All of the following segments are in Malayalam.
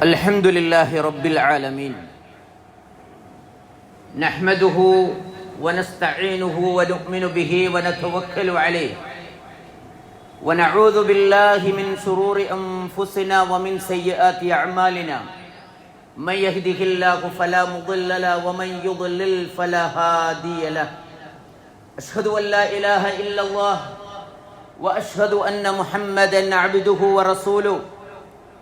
الحمد لله رب العالمين. نحمده ونستعينه ونؤمن به ونتوكل عليه. ونعوذ بالله من شرور أنفسنا ومن سيئات أعمالنا. من يهده الله فلا مضل له ومن يضلل فلا هادي له. أشهد أن لا إله إلا الله وأشهد أن محمدا عبده ورسوله.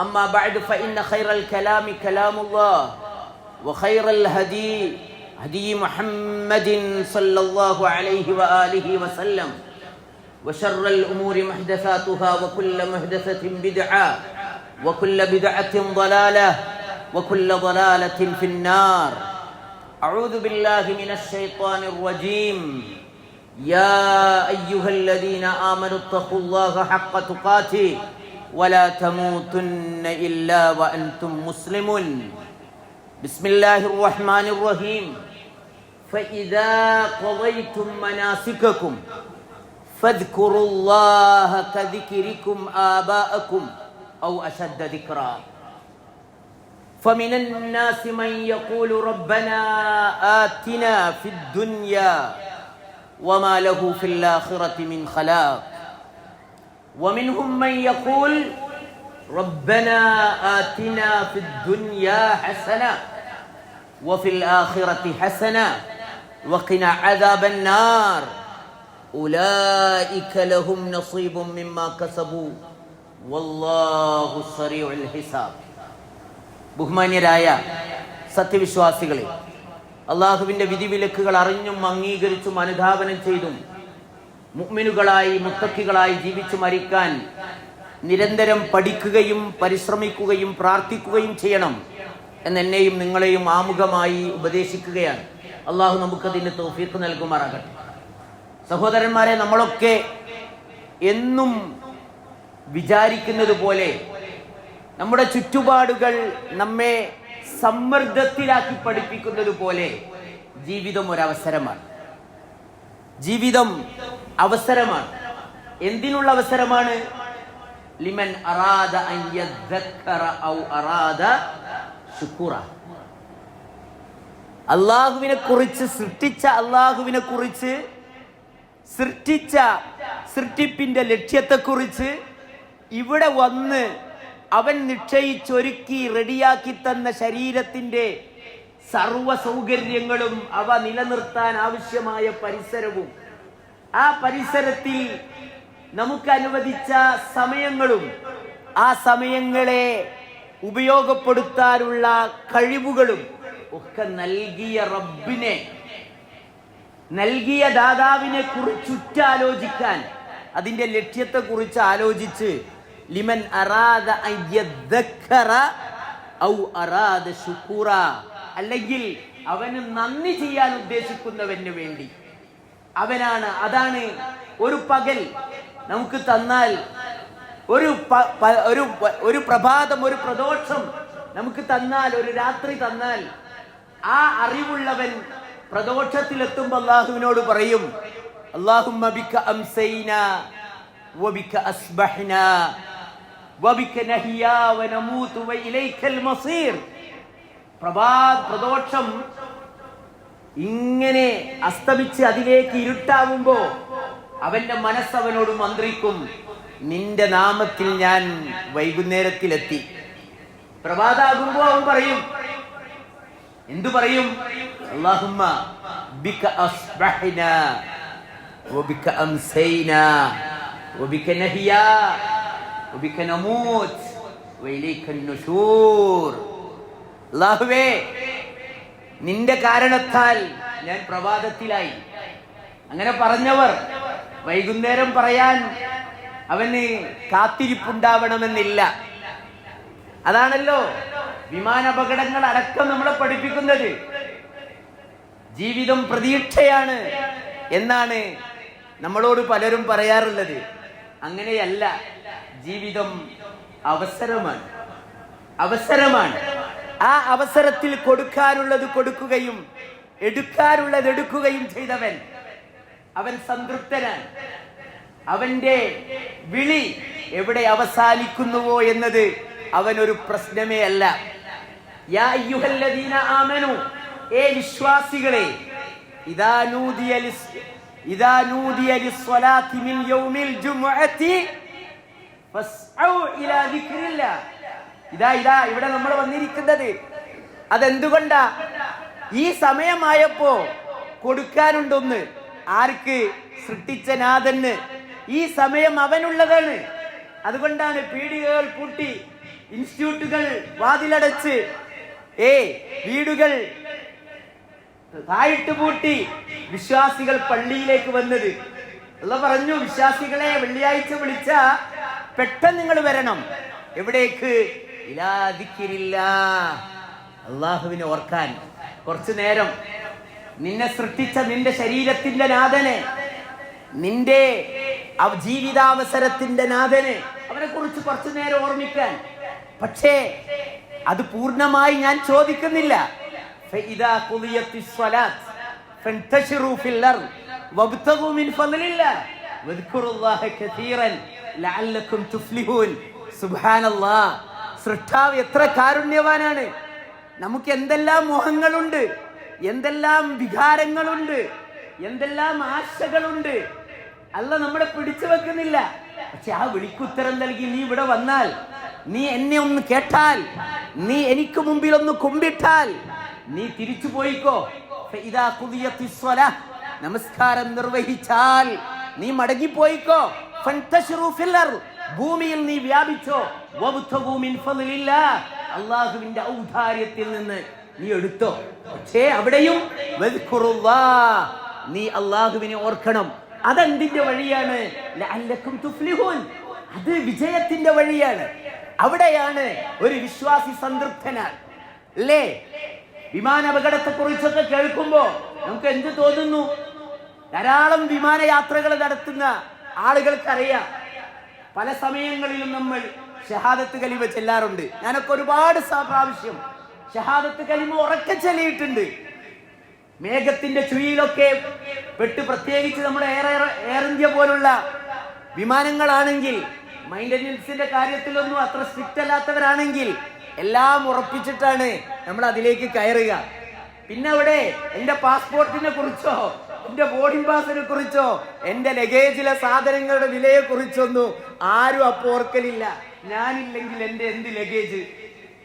أما بعد فإن خير الكلام كلام الله وخير الهدي هدي محمد صلى الله عليه وآله وسلم وشر الأمور محدثاتها وكل محدثة بدعة وكل بدعة ضلالة وكل ضلالة في النار. أعوذ بالله من الشيطان الرجيم. يا أيها الذين آمنوا اتقوا الله حق تقاته. ولا تموتن إلا وأنتم مسلمون. بسم الله الرحمن الرحيم. فإذا قضيتم مناسككم فاذكروا الله كذكركم آباءكم أو أشد ذكرا. فمن الناس من يقول ربنا آتنا في الدنيا وما له في الآخرة من خلاق. ومنهم من يقول ربنا آتنا في الدنيا حسنة وفي الآخرة حسنة وقنا عذاب النار أولئك لهم نصيب مما كسبوا والله سريع الحساب ബഹുമാന്യരായ സത്യവിശ്വാസികളെ അള്ളാഹുവിൻ്റെ വിധിവിലക്കുകൾ അറിഞ്ഞും അംഗീകരിച്ചും അനുധാവനം ചെയ്തും മുഅ്മിനുകളായി മുത്തക്കികളായി ജീവിച്ചു മരിക്കാൻ നിരന്തരം പഠിക്കുകയും പരിശ്രമിക്കുകയും പ്രാർത്ഥിക്കുകയും ചെയ്യണം എന്ന് എന്നെയും നിങ്ങളെയും ആമുഖമായി ഉപദേശിക്കുകയാണ്. അള്ളാഹു നമുക്കതിന് തോഫീക്ക് നൽകുമാറാകട്ടെ. സഹോദരന്മാരെ നമ്മളൊക്കെ എന്നും വിചാരിക്കുന്നത് പോലെ നമ്മുടെ ചുറ്റുപാടുകൾ നമ്മെ സമ്മർദ്ദത്തിലാക്കി പഠിപ്പിക്കുന്നത് പോലെ ജീവിതം ഒരവസരമാണ്. ജീവിതം അവസരമാണ്. എന്തിനുള്ള അവസരമാണ്? ലിമൻ അറാദ ഔ അറാദ അള്ളാഹുവിനെ കുറിച്ച് സൃഷ്ടിച്ച അള്ളാഹുവിനെ കുറിച്ച് സൃഷ്ടിച്ച സൃഷ്ടിപ്പിന്റെ ലക്ഷ്യത്തെക്കുറിച്ച് ഇവിടെ വന്ന് അവൻ നിശ്ചയിച്ചൊരുക്കി റെഡിയാക്കി തന്ന ശരീരത്തിന്റെ സർവ സൗകര്യങ്ങളും അവ നിലനിർത്താൻ ആവശ്യമായ പരിസരവും. ആ പരിസരത്തിൽ നമുക്ക് അനുവദിച്ച സമയങ്ങളും ആ സമയങ്ങളെ ഉപയോഗപ്പെടുത്താനുള്ള കഴിവുകളും ഒക്കെ നൽകിയ റബ്ബിനെ നൽകിയ ദാതാവിനെ കുറിച്ചുറ്റാലോചിക്കാൻ അതിന്റെ ലക്ഷ്യത്തെ കുറിച്ച് ആലോചിച്ച് ലിമൻ അറാദ ഔ അറാദ ശുക്കൂറ. അല്ലെങ്കിൽ അവന് നന്ദി ചെയ്യാൻ ഉദ്ദേശിക്കുന്നവന് വേണ്ടി. അവനാണ് അതാണ് ഒരു പകൽ നമുക്ക് തന്നാൽ ഒരു ഒരു ഒരു പ്രഭാതം ഒരു പ്രദോഷം നമുക്ക് തന്നാൽ ഒരു രാത്രി തന്നാൽ ആ അറിവുള്ളവൻ പ്രദോഷത്തിലെത്തുമ്പോൾ അള്ളാഹുവിനോട് പറയും അള്ളാഹുമ്മ ബിക അംസൈന വബിക വബിക നഹിയാ വനമൂതു വഇലൈക്കൽ പ്രഭാത് പ്രദോഷം ഇങ്ങനെ അസ്തമിച്ച് അതിലേക്ക് ഇരുട്ടാവുമ്പോ അവന്റെ മനസ്സവനോട് മന്ത്രിക്കും നിന്റെ നാമത്തിൽ ഞാൻ വൈകുന്നേരത്തിലെത്തി. പ്രഭാതാകുമ്പോ അവൻ പറയും എന്തു പറയും? അള്ളാഹുമ്മ ബിക നുശൂർ അല്ലാഹുവേ നിന്റെ കാരണത്താൽ ഞാൻ പ്രഭാതത്തിലായി. അങ്ങനെ പറഞ്ഞവർ വൈകുന്നേരം പറയാൻ അവന് കാത്തിരിപ്പുണ്ടാവണമെന്നില്ല. അതാണല്ലോ വിമാനാപകടങ്ങൾ അടക്കം നമ്മളെ പഠിപ്പിക്കുന്നത്. ജീവിതം പ്രതീക്ഷയാണ് എന്നാണ് നമ്മളോട് പലരും പറയാറുള്ളത്. അങ്ങനെയല്ല ജീവിതം അവസരമാണ്. അവസരമാണ്. ആ അവസരത്തിൽ കൊടുക്കാനുള്ളത് കൊടുക്കുകയും എടുക്കാനുള്ളത് എടുക്കുകയും ചെയ്തവൻ അവൻ സംതൃപ്തനാണ്. അവന്റെ വിളി എവിടെ അവസാനിക്കുന്നുവോ എന്നത് അവനൊരു പ്രശ്നമേ അല്ല. യാ ആമനു ഏ വിശ്വാസികളെ ഇദാ നൂദിയ മിൻ യൗമിൽ ഇലാ ഇതാ ഇതാ ഇവിടെ നമ്മൾ വന്നിരിക്കുന്നത്. അതെന്തുകൊണ്ടാ? ഈ സമയമായപ്പോ കൊടുക്കാനുണ്ടൊന്ന്? ആർക്ക്? സൃഷ്ടിച്ച നാഥന് ഈ സമയം അവനുള്ളതാണ്. അതുകൊണ്ടാണ് പീടികകൾ പൂട്ടി ഇൻസ്റ്റിറ്റ്യൂട്ടുകൾ വാതിലടച്ച് ഏ വീടുകൾ തായിട്ട് പൂട്ടി വിശ്വാസികൾ പള്ളിയിലേക്ക് വന്നത്. അല്ല പറഞ്ഞു വിശ്വാസികളെ വെള്ളിയാഴ്ച വിളിച്ച പെട്ടെന്ന് നിങ്ങൾ വരണം. എവിടേക്ക്? അള്ളാഹുവിനെ ഓർക്കാൻ. കുറച്ചു നേരം. നിന്നെ സൃഷ്ടിച്ച നിന്റെ ശരീരത്തിന്റെ നാഥനെ. നിന്റെ ജീവിതാവസരത്തിന്റെ നാഥനെ. അവനെ കുറിച്ച് കുറച്ചു നേരം ഓർമ്മിക്കാൻ. പക്ഷേ അത് പൂർണമായി ഞാൻ ചോദിക്കുന്നില്ല. സുബ്ഹാനല്ലാഹ് സൃഷ്ടാവ് എത്ര കാരുണ്യവാനാണ്? നമുക്ക് എന്തെല്ലാം മോഹങ്ങളുണ്ട്? എന്തെല്ലാം വികാരങ്ങളുണ്ട്? എന്തെല്ലാം ആശകളുണ്ട്? അല്ല നമ്മളെ പിടിച്ചു വെക്കുന്നില്ല. പക്ഷെ ആ വിളിക്കുത്തരം നൽകി നീ ഇവിടെ വന്നാൽ നീ എന്നെ ഒന്ന് കേട്ടാൽ നീ എനിക്ക് മുമ്പിൽ ഒന്ന് കുമ്പിട്ടാൽ നീ തിരിച്ചു പോയിക്കോ. ഇതാ പുതിയ നമസ്കാരം നിർവഹിച്ചാൽ നീ മടങ്ങിപ്പോയിക്കോ. ഭൂമിയിൽ നീ വ്യാപിച്ചോ. അള്ളാഹുവിന്റെ ഔദാര്യത്തിൽ നിന്ന് നീ എടുത്തോ. പക്ഷേ അവിടെയും. നീ അള്ളാഹുവിനെ ഓർക്കണം. അതെന്തിന്റെ വഴിയാണ്. അത് വിജയത്തിന്റെ വഴിയാണ്. അവിടെയാണ് ഒരു വിശ്വാസി സംതൃപ്തനാൽ അല്ലേ? വിമാന അപകടത്തെ കുറിച്ചൊക്കെ കേൾക്കുമ്പോ നമുക്ക് എന്ത് തോന്നുന്നു? ധാരാളം വിമാനയാത്രകൾ നടത്തുന്ന ആളുകൾക്കറിയാം. പല സമയങ്ങളിലും നമ്മൾ ഷഹാദത്ത് കലിമ ചെല്ലാറുണ്ട്. ഞാനൊക്കെ ഒരുപാട് പ്രാവശ്യം ഷഹാദത്ത് കലിമ ഉറക്കെ ചെല്ലിയിട്ടുണ്ട്. മേഘത്തിന്റെ ചുഴിയിലൊക്കെ പെട്ട് പ്രത്യേകിച്ച് നമ്മുടെ എയർ എയർ ഇന്ത്യ പോലുള്ള വിമാനങ്ങളാണെങ്കിൽ മൈന്റനൻസിന്റെ കാര്യത്തിലൊന്നും അത്ര സ്ട്രിക്റ്റ് അല്ലാത്തവരാണെങ്കിൽ എല്ലാം ഉറപ്പിച്ചിട്ടാണ് നമ്മൾ അതിലേക്ക് കയറുക. പിന്നെ അവിടെ എന്റെ പാസ്പോർട്ടിനെ കുറിച്ചോ എന്റെ ബോർഡിംഗ് പാസിനെ കുറിച്ചോ എന്റെ ലഗേജിലെ സാധനങ്ങളുടെ വിലയെ കുറിച്ചൊന്നും ആരും അപ്പൊ ഓർക്കലില്ല ഞാനില്ലെങ്കിൽ എന്റെ എന്ത് ലഗേജ്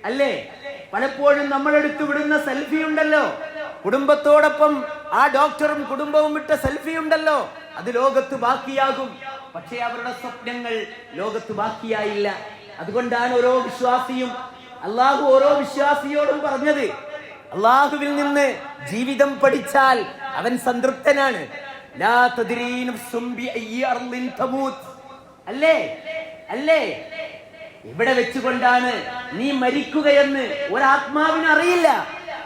അല്ലേ? പലപ്പോഴും നമ്മൾ എടുത്തു വിടുന്ന സെൽഫി ഉണ്ടല്ലോ. കുടുംബത്തോടൊപ്പം ആ ഡോക്ടറും കുടുംബവും വിട്ട സെൽഫി ഉണ്ടല്ലോ. അത് ലോകത്ത് ബാക്കിയാകും. പക്ഷേ അവരുടെ സ്വപ്നങ്ങൾ ലോകത്ത് ബാക്കിയായില്ല. അതുകൊണ്ടാണ് ഓരോ വിശ്വാസിയും അള്ളാഹു ഓരോ വിശ്വാസിയോടും പറഞ്ഞത്. അള്ളാഹുവിൽ നിന്ന് ജീവിതം പഠിച്ചാൽ അവൻ സംതൃപ്തനാണ്. അല്ലേ? അല്ലേ? ഇവിടെ വെച്ചുകൊണ്ടാണ് നീ മരിക്കുകയെന്ന് ഒരാത്മാവിന് അറിയില്ല.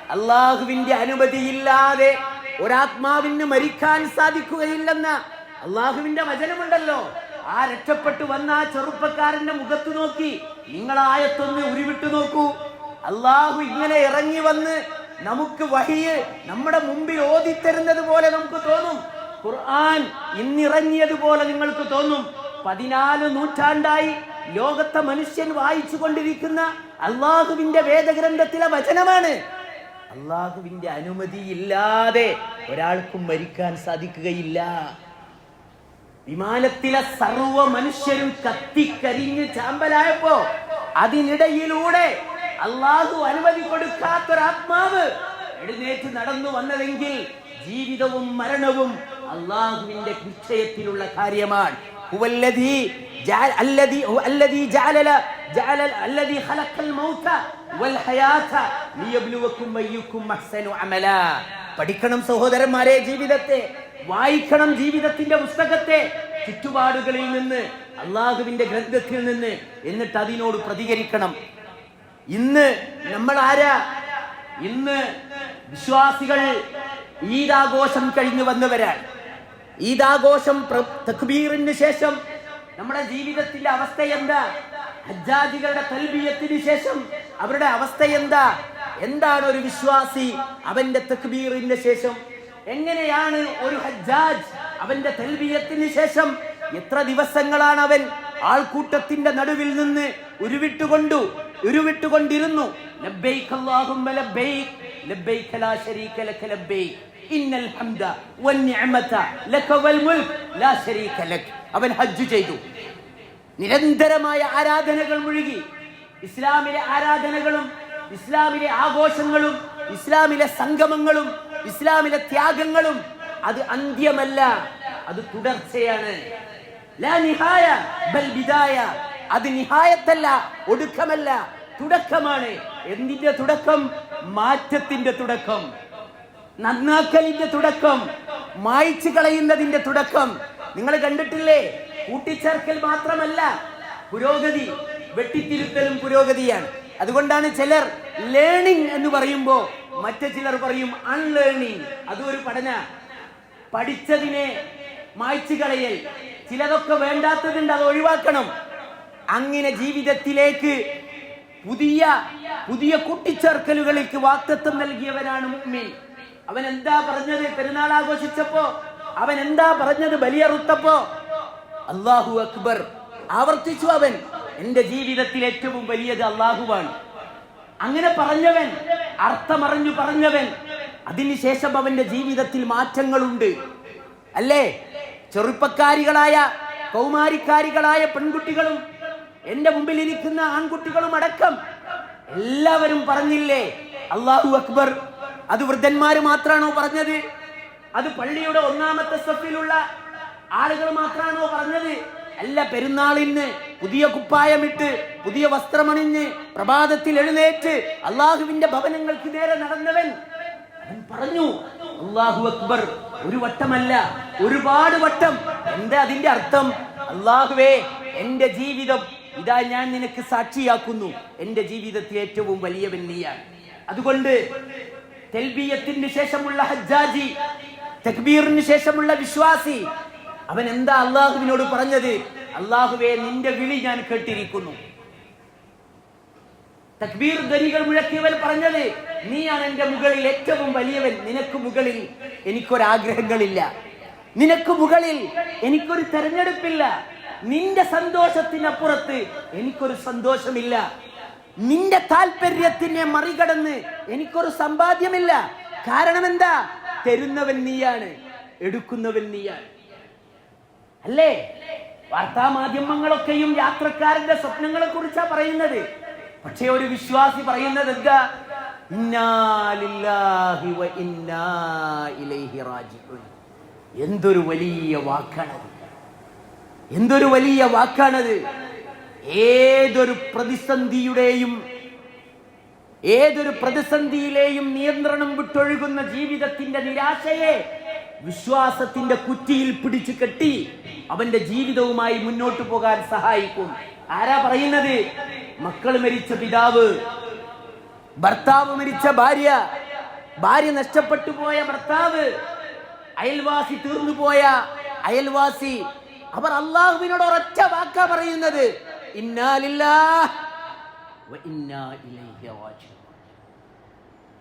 അള്ളാഹുവിന്റെ അനുമതിയില്ലാതെ ഒരാത്മാവിന് മരിക്കാൻ സാധിക്കുകയില്ലെന്ന അള്ളാഹുവിന്റെ വചനമുണ്ടല്ലോ. ആ രക്ഷപ്പെട്ടു വന്ന ആ ചെറുപ്പക്കാരന്റെ മുഖത്ത് നോക്കി നിങ്ങൾ ആയത്തൊന്ന് ഉരുവിട്ടു നോക്കൂ. അള്ളാഹു ഇങ്ങനെ ഇറങ്ങി വന്ന് നമുക്ക് വഹിയ് നമ്മുടെ മുമ്പിൽ ഓതിത്തരുന്നത് പോലെ നമുക്ക് തോന്നും. ഖുർആൻ ഇന്നിറങ്ങിയതുപോലെ നിങ്ങൾക്ക് തോന്നും. പതിനാല് നൂറ്റാണ്ടായി ലോകത്തെ മനുഷ്യൻ വായിച്ചു കൊണ്ടിരിക്കുന്ന അള്ളാഹുവിന്റെ വേദഗ്രന്ഥത്തിലെ വചനമാണ്. അള്ളാഹുവിന്റെ അനുമതി ഇല്ലാതെ ഒരാൾക്കും മരിക്കാൻ സാധിക്കുകയില്ല. വിമാനത്തിലെ സർവ മനുഷ്യരും കത്തിക്കരിഞ്ഞ് ചാമ്പലായപ്പോ അതിനിടയിലൂടെ അള്ളാഹു അനുമതി കൊടുക്കാത്തൊരാത്മാവ് എഴുന്നേറ്റ് നടന്നു വന്നതെങ്കിൽ ജീവിതവും മരണവും അള്ളാഹുവിന്റെ നിശ്ചയത്തിലുള്ള കാര്യമാണ്. ഹുവല്ലദീ الذي جعل الذي هو ജഅല جعل جعل الذي ഖലഖൽ മൗത വൽ ഹയാത أيكم أحسن عملا പഠിക്കണം സഹോദരന്മാരെ ജീവിതത്തെ വായിക്കണം ജീവിതത്തിന്റെ പുസ്തകത്തെ ചുറ്റുപാടുകളിൽ നിന്ന് അള്ളാഹുവിന്റെ ഗ്രന്ഥത്തിൽ നിന്ന് എന്നിട്ട് അതിനോട് പ്രതികരിക്കണം. ഇന്ന് നമ്മൾ ആരാ ഇന്ന് വിശ്വാസികൾ ഈദാഘോഷം കഴിഞ്ഞു വന്നവരാണ് ഈദാഘോഷം തക്ബീറിന് ശേഷം. നമ്മുടെ ജീവിതത്തിന്റെ അവസ്ഥ എന്താ? ഹജ്ജാജികളുടെ തൽബിയത്തിന് ശേഷം അവരുടെ അവസ്ഥ എന്താ? എന്താണ് ഒരു വിശ്വാസി അവന്റെ തക്ബീറിന് ശേഷം? എങ്ങനെയാണ് ഒരു ഹജ്ജാജ് അവന്റെ തൽബിയത്തിന് ശേഷം എത്ര ദിവസങ്ങളാണ് അവൻ ആൾക്കൂട്ടത്തിന്റെ നടുവിൽ നിന്ന് ഉരുവിട്ടുകൊണ്ടു ഉരുവിട്ടുകൊണ്ടിരുന്നു? ലബ്ബൈക് അല്ലാഹുമ്മ ലബ്ബൈക് ലബ്ബൈക ലാ ശരീക ലക ലബ്ബൈക്. ഇന്നൽ ഹംദ വന്നിഅമത ലക വൽ മുൽക് ലാ ശരീക ലക്. അവൻ ഹജ്ജ് ചെയ്തു. നിരന്തരമായ ആരാധനകൾ മുഴുകി. ഇസ്ലാമിലെ ആരാധനകളും ഇസ്ലാമിലെ ആഘോഷങ്ങളും ഇസ്ലാമിലെ സംഗമങ്ങളും ഇസ്ലാമിലെ ത്യാഗങ്ങളും അത് അന്ത്യമല്ല അത് തുടർച്ചയാണ്. അത് നിഹായത്തല്ല ഒടുക്കമല്ല തുടക്കമാണ്. എന്തിന്റെ തുടക്കം? മാറ്റത്തിന്റെ തുടക്കം. നന്നാക്കലിന്റെ തുടക്കം മായ്ച്ചു കളയുന്നതിന്റെ തുടക്കം. നിങ്ങൾ കണ്ടിട്ടില്ലേ? കൂട്ടിച്ചേർക്കൽ മാത്രമല്ല പുരോഗതി വെട്ടിത്തിരുത്തലും പുരോഗതിയാണ്. അതുകൊണ്ടാണ് ചിലർ ലേണിംഗ് എന്ന് പറയുമ്പോൾ മറ്റു ചിലർ പറയും അൺലേണിംഗ് അതും ഒരു പഠന പഠിച്ചതിനെ മായ്ച്ചു കളയൽ. ചിലതൊക്കെ വേണ്ടാത്തതുണ്ട് അത് ഒഴിവാക്കണം. അങ്ങനെ ജീവിതത്തിലേക്ക് പുതിയ പുതിയ കൂട്ടിച്ചേർക്കലുകളിലേക്ക് വാക്തത്വം നൽകിയവരാണ് മുഅ്മിൻ അവൻ എന്താ പറഞ്ഞത്? പെരുന്നാൾ ആഘോഷിച്ചപ്പോ അവൻ എന്താ പറഞ്ഞത്? ബലിയറുത്തപ്പോ? അള്ളാഹു അക്ബർ ആവർത്തിച്ചു അവൻ. എന്റെ ജീവിതത്തിൽ ഏറ്റവും വലിയത് അള്ളാഹുവാണ് അങ്ങനെ പറഞ്ഞവൻ അർത്ഥമറിഞ്ഞു പറഞ്ഞവൻ അതിനുശേഷം അവന്റെ ജീവിതത്തിൽ മാറ്റങ്ങളുണ്ട്. അല്ലേ? ചെറുപ്പക്കാരികളായ കൗമാരിക്കാരികളായ പെൺകുട്ടികളും എന്റെ മുമ്പിൽ ഇരിക്കുന്ന ആൺകുട്ടികളും അടക്കം എല്ലാവരും പറഞ്ഞില്ലേ അള്ളാഹു അക്ബർ? അത് വൃദ്ധന്മാര് മാത്രാണോ പറഞ്ഞത്? അത് പള്ളിയുടെ ഒന്നാമത്തെ സഫിലുള്ള ആളുകൾ മാത്രാണോ പറഞ്ഞത്? അല്ല പെരുന്നാളിന് പുതിയ കുപ്പായമിട്ട് പുതിയ വസ്ത്രമണിഞ്ഞ് പ്രഭാതത്തിൽ എഴുന്നേറ്റ് അള്ളാഹുവിന്റെ ഭവനങ്ങൾക്ക് നേരെ നടന്നവൻ പറഞ്ഞു അള്ളാഹു അക്ബർ ഒരു വട്ടമല്ല ഒരുപാട് വട്ടം. എന്താ അതിന്റെ അർത്ഥം? അള്ളാഹുവേ എന്റെ ജീവിതം ഇതാ ഞാൻ നിനക്ക് സാക്ഷിയാക്കുന്നു. എന്റെ ജീവിതത്തിൽ ഏറ്റവും വലിയവൻ നീയാണ് അതുകൊണ്ട് തെൽബിയത്തിന് ശേഷമുള്ള ഹജ്ജാജി തക്ബീറിന് ശേഷമുള്ള വിശ്വാസി അവൻ എന്താ അള്ളാഹുവിനോട് പറഞ്ഞത്? അള്ളാഹുവെ നിന്റെ വിളി ഞാൻ കേട്ടിരിക്കുന്നു. തക്ബീർ ധനികൾ മുഴക്കിയവൻ പറഞ്ഞത് നീയാണ് എന്റെ മുകളിൽ ഏറ്റവും വലിയവൻ. നിനക്ക് മുകളിൽ എനിക്കൊരാഗ്രഹങ്ങളില്ല. നിനക്ക് മുകളിൽ എനിക്കൊരു തെരഞ്ഞെടുപ്പില്ല. നിന്റെ സന്തോഷത്തിനപ്പുറത്ത് എനിക്കൊരു സന്തോഷമില്ല. നിന്റെ താല്പര്യത്തിനെ മറികടന്ന് എനിക്കൊരു സമ്പാദ്യമില്ല. കാരണം എന്താ തരുന്നവൻ നീയാണ് എടുക്കുന്നവൻ നീയാണ്. അല്ലേ? വാർത്താ മാധ്യമങ്ങളൊക്കെയും യാത്രക്കാരന്റെ സ്വപ്നങ്ങളെ കുറിച്ചാ പറയുന്നത്. പക്ഷേ ഒരു വിശ്വാസി പറയുന്നത് എന്താ? എന്തൊരു വലിയ വാക്കാണത്. എന്തൊരു വലിയ വാക്കാണത്. ഏതൊരു പ്രതിസന്ധിയുടെയും ഏതൊരു പ്രതിസന്ധിയിലെയും നിയന്ത്രണം വിട്ടൊഴുകുന്ന ജീവിതത്തിന്റെ നിരാശയെ വിശ്വാസത്തിന്റെ കുറ്റിയിൽ പിടിച്ചു കെട്ടി അവന്റെ ജീവിതവുമായി മുന്നോട്ടു പോകാൻ സഹായിക്കും. ആരാ പറയുന്നത്? മക്കൾ മരിച്ച പിതാവ് ഭർത്താവ് മരിച്ച ഭാര്യ ഭാര്യ നഷ്ടപ്പെട്ടു പോയ ഭർത്താവ് അയൽവാസി തീർന്നു പോയ അയൽവാസി. അവർ അള്ളാഹുവിനോട് ഒരൊറ്റ വാക്കാ പറയുന്നത്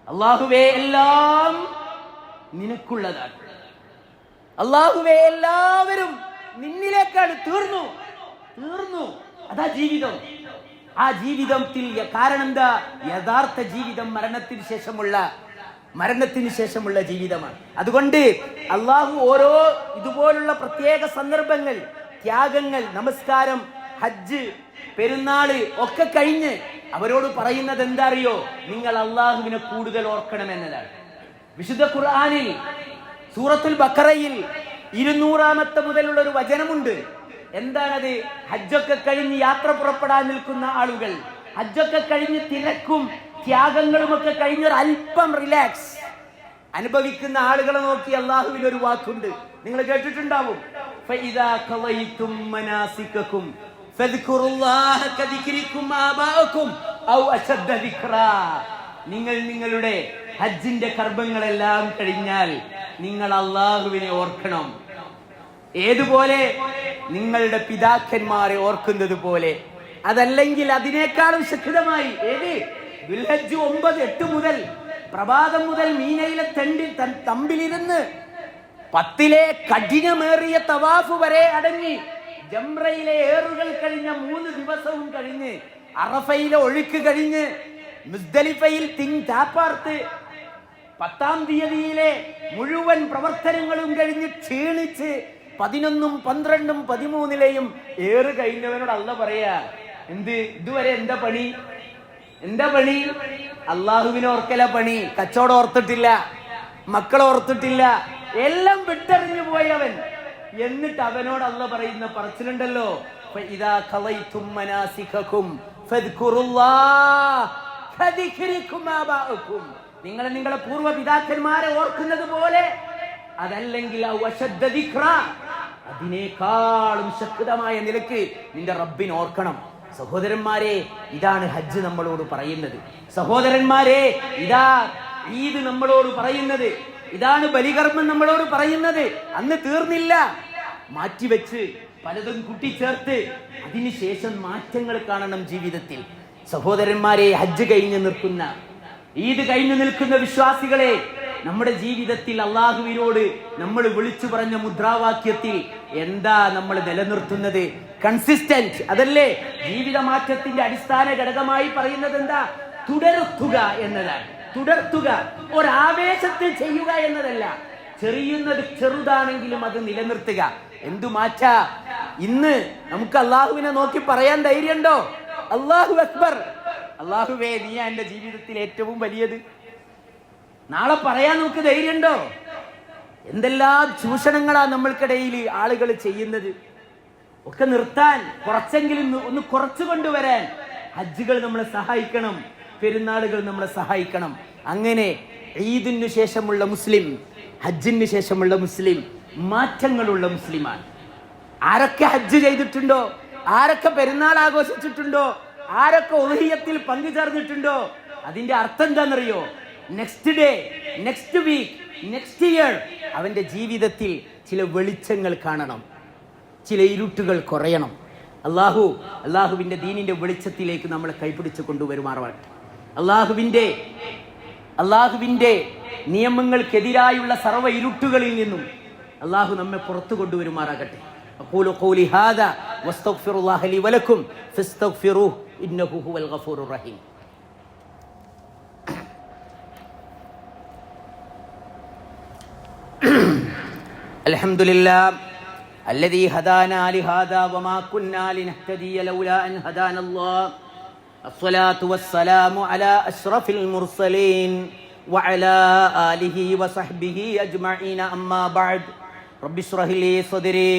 അള്ളാഹുവേ എല്ലാം നിനക്കുള്ളതാണ്. അള്ളാഹുവേ എല്ലാവരും നിന്നിലേക്കാണ് തീർന്നു. തീർന്നു. അതാ ജീവിതം. ആ ജീവിതത്തിൽ കാരണം എന്താ? യഥാർത്ഥ ജീവിതം മരണത്തിന് ശേഷമുള്ള മരണത്തിന് ശേഷമുള്ള ജീവിതമാണ്. അതുകൊണ്ട് അള്ളാഹു ഓരോ ഇതുപോലുള്ള പ്രത്യേക സന്ദർഭങ്ങൾ ത്യാഗങ്ങൾ നമസ്കാരം ഹജ്ജ് പെരുന്നാൾ ഒക്കെ കഴിഞ്ഞ് അവരോട് പറയുന്നത് എന്താ അറിയോ നിങ്ങൾ അള്ളാഹുവിനെ കൂടുതൽ ഓർക്കണം എന്നതാണ്. വിശുദ്ധ ഖുർആാനിൽ സൂറത്തുൽ ബക്കറയിൽ ഇരുന്നൂറാമത്തെ മുതലുള്ള ഒരു വചനമുണ്ട്. എന്താണത്? ഹജ്ജൊക്കെ കഴിഞ്ഞ് യാത്ര പുറപ്പെടാൻ നിൽക്കുന്ന ആളുകൾ ഹജ്ജൊക്കെ കഴിഞ്ഞ് തിരക്കും ത്യാഗങ്ങളും ഒക്കെ കഴിഞ്ഞ് ഒരു അല്പം റിലാക്സ് അനുഭവിക്കുന്ന ആളുകളെ നോക്കി അള്ളാഹുവിൽ ഒരു വാക്കുണ്ട്. നിങ്ങൾ കേട്ടിട്ടുണ്ടാവും? ഫഇദാ الله كذكركم آباءكم أو أشد ദിക്റാ. നിങ്ങൾ നിങ്ങളുടെ ഹജ്ജിന്റെ കർമ്മങ്ങളെല്ലാം കഴിഞ്ഞാൽ നിങ്ങൾ അള്ളാഹുവിനെ ഓർക്കണം. ഏതുപോലെ നിങ്ങളുടെ പിതാക്കന്മാരെ ഓർക്കുന്നത് പോലെ. അതല്ലെങ്കിൽ അതിനേക്കാളും ശക്തമായി ഏത്? ദുൽഹജ്ജ് ഒമ്പത് എട്ട് മുതൽ പ്രഭാതം മുതൽ മീനയിലെ തണ്ടിൽ തമ്പിലിരുന്ന് പത്തിലെ കഠിനമേറിയ തവാഫ് വരെ അടങ്ങി. ജംറയിലെ ഏറുകൾ കഴിഞ്ഞ മൂന്ന് ദിവസവും കഴിഞ്ഞ് അറഫയിലെ ഒഴുക്ക് കഴിഞ്ഞ് മുസ്ദലിഫയിൽ തിങ് താപ്പാർത്ത് പത്താം തീയതിയിലെ മുഴുവൻ പ്രവർത്തനങ്ങളും കഴിഞ്ഞ് ക്ഷീണിച്ച് പതിനൊന്നും പന്ത്രണ്ടും പതിമൂന്നിലെയും ഏറ് കഴിഞ്ഞവനോട് അല്ല പറയാ. എന്ത്? ഇതുവരെ എന്താ പണി? എന്താ പണി? അള്ളാഹുവിനെ ഓർക്കല പണി. കച്ചവടം ഓർത്തിട്ടില്ല. മക്കളെ ഓർത്തിട്ടില്ല. എല്ലാം വിട്ടെറിഞ്ഞു പോയവൻ. എന്നിട്ട് അവനോട് അല്ല പറയുന്ന പറച്ചിലുണ്ടല്ലോ. നിങ്ങളെ നിങ്ങളെ പൂർവ പിതാക്കന്മാരെ ഓർക്കുന്നത് പോലെ അതല്ലെങ്കിൽ. അതിനേക്കാളും ശക്തമായ നിലയ്ക്ക് നിന്റെ റബ്ബിനെ ഓർക്കണം. സഹോദരന്മാരെ ഇതാണ് ഹജ്ജ് നമ്മളോട് പറയുന്നത്. സഹോദരന്മാരെ ഇതാ ഈദ് നമ്മളോട് പറയുന്നത്. ഇതാണ് ബലികർമ്മം നമ്മളോട് പറയുന്നത്. അന്ന് തീർന്നില്ല. മാറ്റിവെച്ച് പലതും കൂട്ടിച്ചേർത്ത് അതിനുശേഷം മാറ്റങ്ങൾ കാണണം ജീവിതത്തിൽ. സഹോദരന്മാരെ ഹജ്ജ് കഴിഞ്ഞ് നിൽക്കുന്ന ഈദ് കഴിഞ്ഞു നിൽക്കുന്ന വിശ്വാസികളെ നമ്മുടെ ജീവിതത്തിൽ അള്ളാഹുവിനോട് നമ്മൾ വിളിച്ചു പറഞ്ഞ മുദ്രാവാക്യത്തിൽ എന്താ നമ്മൾ നിലനിർത്തുന്നത്? കൺസിസ്റ്റന്റ് അതല്ലേ? ജീവിത മാറ്റത്തിന്റെ അടിസ്ഥാന ഘടകമായി പറയുന്നത് എന്താ? തുടർത്തുക എന്നതാണ്. തുടർത്തുക. ഒരാവേശത്തിൽ ചെയ്യുക എന്നതല്ല. ചെറിയുന്നത് ചെറുതാണെങ്കിലും അത് നിലനിർത്തുക. എന്തു മാറ്റ? ഇന്ന് നമുക്ക് അള്ളാഹുവിനെ നോക്കി പറയാൻ ധൈര്യമുണ്ടോ? അള്ളാഹു അക്ബർ. അള്ളാഹുവേ നീ എന്റെ ജീവിതത്തിൽ ഏറ്റവും വലിയത്. നാളെ പറയാൻ നമുക്ക് ധൈര്യമുണ്ടോ? എന്തെല്ലാം ചൂഷണങ്ങളാ നമ്മൾക്കിടയിൽ ആളുകൾ ചെയ്യുന്നത്. ഒക്കെ നിർത്താൻ കുറച്ചെങ്കിലും ഒന്ന് കുറച്ചു കൊണ്ടുവരാൻ ഹജ്ജുകൾ നമ്മളെ സഹായിക്കണം. പെരുന്നാളുകൾ നമ്മളെ സഹായിക്കണം. അങ്ങനെ ഈദിനു ശേഷമുള്ള മുസ്ലിം ഹജ്ജിന് ശേഷമുള്ള മുസ്ലിം മാറ്റങ്ങളുള്ള മുസ്ലിമാണ്. ആരൊക്കെ ഹജ്ജ് ചെയ്തിട്ടുണ്ടോ? ആരൊക്കെ പെരുന്നാൾ ആഘോഷിച്ചിട്ടുണ്ടോ? ആരൊക്കെ ഒഹിയത്തിൽ പങ്കു ചേർന്നിട്ടുണ്ടോ? അതിന്റെ അർത്ഥം എന്താണെന്നറിയോ? Next day next week next year അവന്റെ ജീവിതത്തിൽ ചില വെളിച്ചങ്ങൾ കാണണം. ചില ഇരുട്ടുകൾ കുറയണം. അള്ളാഹു അള്ളാഹുവിന്റെ ദീനിന്റെ വെളിച്ചത്തിലേക്ക് നമ്മളെ കൈപിടിച്ച് കൊണ്ടുവരുമാറാവട്ടെ. അള്ളാഹുവിന്റെ അള്ളാഹുവിന്റെ നിയമങ്ങൾക്കെതിരായുള്ള സർവ ഇരുട്ടുകളിൽ നിന്നും അള്ളാഹു നമ്മെ പുറത്തു കൊണ്ടുവരുമാറാകട്ടെ. الحمد لله الذي هدانا لهذا وما كنا لنهتدي لولا ان هدانا الله الصلاة والسلام على أشرف المرسلين وعلى آله وصحبه أجمعين أما بعد رب اشرح لي صدري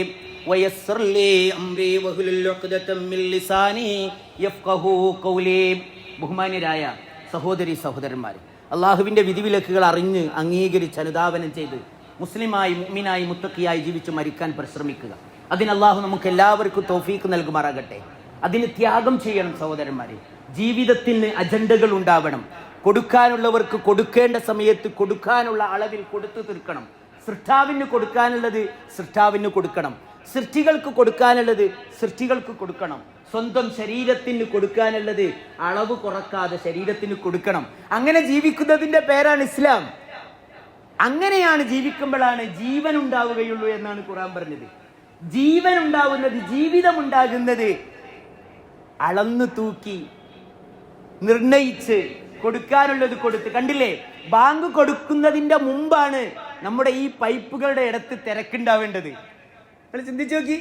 ويسر لي أمري واحلل عقدة من لساني يفقه قولي ബഹുമാന്യരായ സഹോദരി സഹോദരന്മാരെ അള്ളാഹുവിന്റെ വിധിവിലക്കുകൾ അറിഞ്ഞ് അംഗീകരിച്ച് അനുധാവനം ചെയ്ത് മുസ്ലിമായി മുഅ്മിനായി മുത്തക്കിയായി ജീവിച്ച് മരിക്കാൻ പരിശ്രമിക്കുക അതിന് അള്ളാഹു നമുക്ക് എല്ലാവർക്കും തോഫീക്ക് നൽകുമാറാകട്ടെ അതിന് ത്യാഗം ചെയ്യണം സഹോദരന്മാരെ. ജീവിതത്തിന് അജണ്ടകൾ ഉണ്ടാവണം. കൊടുക്കാനുള്ളവർക്ക് കൊടുക്കേണ്ട സമയത്ത് കൊടുക്കാനുള്ള അളവിൽ കൊടുത്തു തീർക്കണം. സൃഷ്ടാവിന് കൊടുക്കാനുള്ളത് സൃഷ്ടാവിന് കൊടുക്കണം. സൃഷ്ടികൾക്ക് കൊടുക്കാനുള്ളത് സൃഷ്ടികൾക്ക് കൊടുക്കണം. സ്വന്തം ശരീരത്തിന് കൊടുക്കാനുള്ളത് അളവ് കുറക്കാതെ ശരീരത്തിന് കൊടുക്കണം. അങ്ങനെ ജീവിക്കുന്നതിന്റെ പേരാണ് ഇസ്ലാം. അങ്ങനെയാണ് ജീവിക്കുമ്പോഴാണ് ജീവൻ ഉണ്ടാവുകയുള്ളൂ എന്നാണ് ഖുറാൻ പറഞ്ഞത്. ജീവൻ ഉണ്ടാവുന്നത് ജീവിതം ഉണ്ടാകുന്നത് അളന്നു തൂക്കി നിർണയിച്ച് കൊടുക്കാനുള്ളത് കൊടുത്ത്. കണ്ടില്ലേ? ബാങ്ക് കൊടുക്കുന്നതിന്റെ മുമ്പാണ് നമ്മുടെ ഈ പൈപ്പുകളുടെ ഇടത്ത് തിരക്കുണ്ടാവേണ്ടത്. ചിന്തിച്ചു നോക്കി.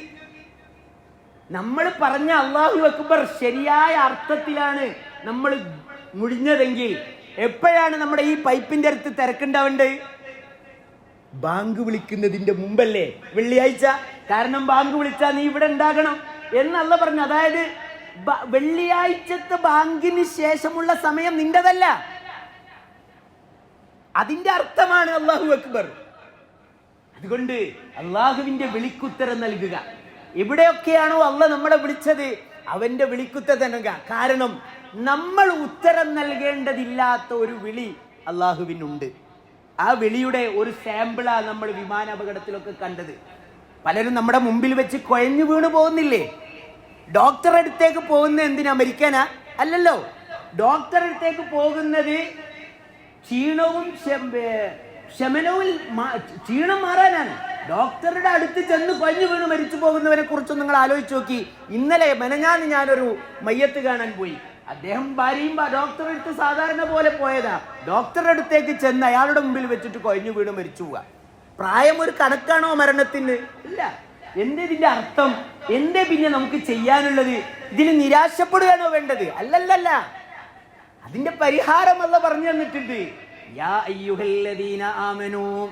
നമ്മൾ പറഞ്ഞ അള്ളാഹു അക്ബർ ശരിയായ അർത്ഥത്തിലാണ് നമ്മൾ മുഴിഞ്ഞതെങ്കിൽ എപ്പോഴാണ് നമ്മുടെ ഈ പൈപ്പിന്റെ അടുത്ത് തിരക്കുണ്ടാവേണ്ടത്? ബാങ്ക് വിളിക്കുന്നതിന്റെ മുമ്പല്ലേ? വെള്ളിയാഴ്ച. കാരണം ബാങ്ക് വിളിച്ചാൽ നീ ഇവിടെ ഉണ്ടാകണം. എന്നല്ല പറഞ്ഞു അതായത് വെള്ളിയാഴ്ചത്തെ ബാങ്കിന് ശേഷമുള്ള സമയം നിന്റെതല്ല. അതിന്റെ അർത്ഥമാണ് അള്ളാഹു അക്ബർ. അതുകൊണ്ട് അള്ളാഹുവിന്റെ വിളിക്കുത്തരം നൽകുക. എവിടെയൊക്കെയാണോ അള്ള നമ്മളെ വിളിച്ചത് അവന്റെ വിളിക്കുത്ത നൽകുക. കാരണം നമ്മൾ ഉത്തരം നൽകേണ്ടതില്ലാത്ത ഒരു വിളി അള്ളാഹുവിനുണ്ട് ആ വിളിയുടെ ഒരു സാമ്പിളാണ് നമ്മൾ വിമാന അപകടത്തിലൊക്കെ കണ്ടത്. പലരും നമ്മുടെ മുമ്പിൽ വെച്ച് കുഴഞ്ഞു വീണ് പോകുന്നില്ലേ? ഡോക്ടറെ അടുത്തേക്ക് പോകുന്ന എന്തിനാ മരിക്കാനാ അല്ലല്ലോ. ഡോക്ടറെ അടുത്തേക്ക് പോകുന്നത് ക്ഷീണവും ക്ഷമനവും ക്ഷീണം മാറാനാണ്. ഡോക്ടറുടെ അടുത്ത് ചെന്ന് പഞ്ഞു വീണ് മരിച്ചു പോകുന്നവരെ കുറിച്ച് നിങ്ങൾ ആലോചിച്ച് നോക്കി. ഇന്നലെ മെനഞ്ഞാന്ന് ഞാനൊരു മയ്യത്ത് കാണാൻ പോയി. അദ്ദേഹം ഭാര്യയും ഡോക്ടറെ അടുത്ത് സാധാരണ പോലെ പോയതാ. ഡോക്ടറുടെ അടുത്തേക്ക് ചെന്ന് അയാളുടെ മുമ്പിൽ വെച്ചിട്ട് കഴിഞ്ഞു വീണ് മരിച്ചു പോവുക പ്രായം ഒരു കണക്കാണോ മരണത്തിന്? ഇല്ല. എന്തേ ഇതിന്റെ അർത്ഥം? എന്തേ പിന്നെ നമുക്ക് ചെയ്യാനുള്ളത്? ഇതിന് നിരാശപ്പെടുകയാണോ വേണ്ടത്? അല്ലല്ലല്ല. അതിന്റെ പരിഹാരം അല്ല പറഞ്ഞു തന്നിട്ടുണ്ട്. യാ അയ്യുഹല്ലദീന ആമനു.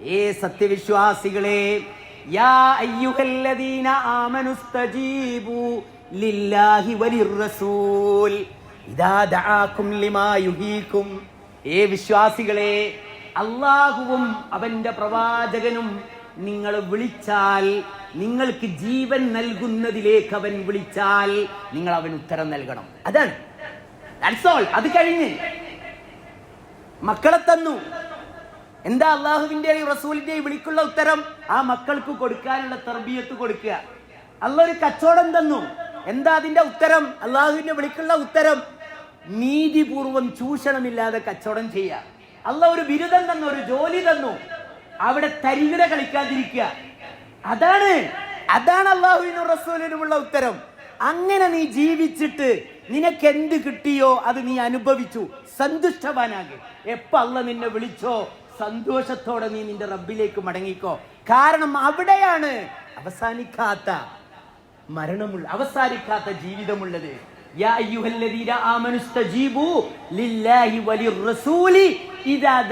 ഏ സത്യവിശ്വാസികളെ യാ അയ്യുഹല്ലദീന ആമനുസ്തജീബു ലില്ലാഹി വലിർറസൂൽ. ഇദാ ദആകും ലിമാ യുഹീകും. ഏ വിശ്വാസികളെ അള്ളാഹുവും അവന്റെ പ്രവാചകനും നിങ്ങൾ വിളിച്ചാൽ നിങ്ങൾക്ക് ജീവൻ നൽകുന്നതിലേക്ക് അവൻ വിളിച്ചാൽ നിങ്ങൾ അവൻ ഉത്തരം നൽകണം. അതാണ്. All. അത് കഴിഞ്ഞ്. മക്കളെ തന്നു. എന്താ അള്ളാഹുവിന്റെ റസൂലിന്റെ വിളിക്കുള്ള ഉത്തരം? ആ മക്കൾക്ക് കൊടുക്കാനുള്ള തർബീയത്ത് കൊടുക്കുക. അള്ള ഒരു കച്ചവടം തന്നു. എന്താ അതിന്റെ ഉത്തരം? അള്ളാഹുവിന്റെ വിളിക്കുള്ള ഉത്തരം? നീതിപൂർവം ചൂഷണമില്ലാതെ കച്ചവടം ചെയ്യുക. അള്ള ഒരു ബിരുദം തന്നു ഒരു ജോലി തന്നു. അവിടെ തരികിട കളിക്കാതിരിക്കുക. അതാണ്. അതാണ് അള്ളാഹുവിനും റസൂലിനുമുള്ള ഉത്തരം. അങ്ങനെ നീ ജീവിച്ചിട്ട് നിനക്ക് എന്ത് കിട്ടിയോ അത് നീ അനുഭവിച്ചു. സന്തുഷ്ടവാനാകെ. എപ്പ അല്ല നിന്നെ വിളിച്ചോ സന്തോഷത്തോടെ നീ നിന്റെ റബ്ബിലേക്ക് മടങ്ങിക്കോ. കാരണം അവിടെയാണ് അവസാനിക്കാത്ത മരണമുള്ള അവസാനിക്കാത്ത ജീവിതമുള്ളത്. യാ അയ്യുഹല്ലദീന ആമനു സ്തജീബു ലില്ലാഹി ഇദാ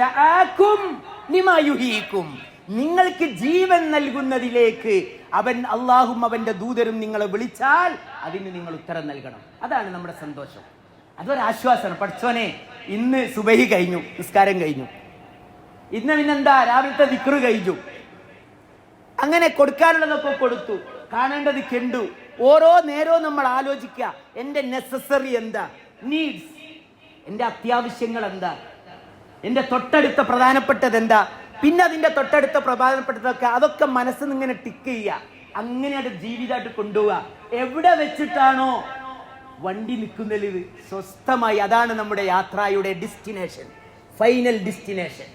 ലിമാ യുഹീകും നിങ്ങൾക്ക് ജീവൻ നൽകുന്നതിലേക്ക് അവൻ അള്ളാഹും അവന്റെ ദൂതരും നിങ്ങളെ വിളിച്ചാൽ അതിന് നിങ്ങൾ ഉത്തരം നൽകണം. അതാണ് നമ്മുടെ സന്തോഷം. അതൊരാശ്വാസമാണ് പഠിച്ചോനെ ഇന്ന് സുബഹി കഴിഞ്ഞു നിസ്കാരം കഴിഞ്ഞു. ഇന്ന് പിന്നെന്താ? രാവിലത്തെ ദിക്റ് കഴിഞ്ഞു. അങ്ങനെ കൊടുക്കാനുള്ളതൊക്കെ കൊടുത്തു. കാണേണ്ടത് കണ്ടു. ഓരോ നേരവും നമ്മൾ ആലോചിക്കുക എന്റെ നെസസറി എന്താ? നീഡ്സ് എന്റെ അത്യാവശ്യങ്ങൾ എന്താ? എന്റെ തൊട്ടടുത്ത പ്രധാനപ്പെട്ടത് എന്താ? പിന്നെ അതിന്റെ തൊട്ടടുത്ത പ്രധാനപ്പെട്ടതൊക്കെ അതൊക്കെ മനസ്സിൽ ഇങ്ങനെ ടിക്ക് ചെയ്യുക. അങ്ങനെയായിട്ട് ജീവിതമായിട്ട് കൊണ്ടുപോവുക. എവിടെ വെച്ചിട്ടാണോ വണ്ടി നിൽക്കുന്നതിൽ സ്വസ്ഥമായി. അതാണ് നമ്മുടെ യാത്രയുടെ ഡെസ്റ്റിനേഷൻ ഫൈനൽ ഡെസ്റ്റിനേഷൻ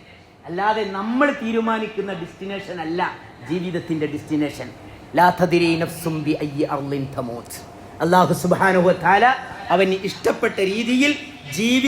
അല്ലാതെ നമ്മൾ തീരുമാനിക്കുന്ന ഡെസ്റ്റിനേഷൻ അല്ല ജീവിതത്തിന്റെ ഡെസ്റ്റിനേഷൻ അള്ളാഹു സുബാനുഹ താല അവന് ഇഷ്ടപ്പെട്ട രീതിയിൽ ജീവി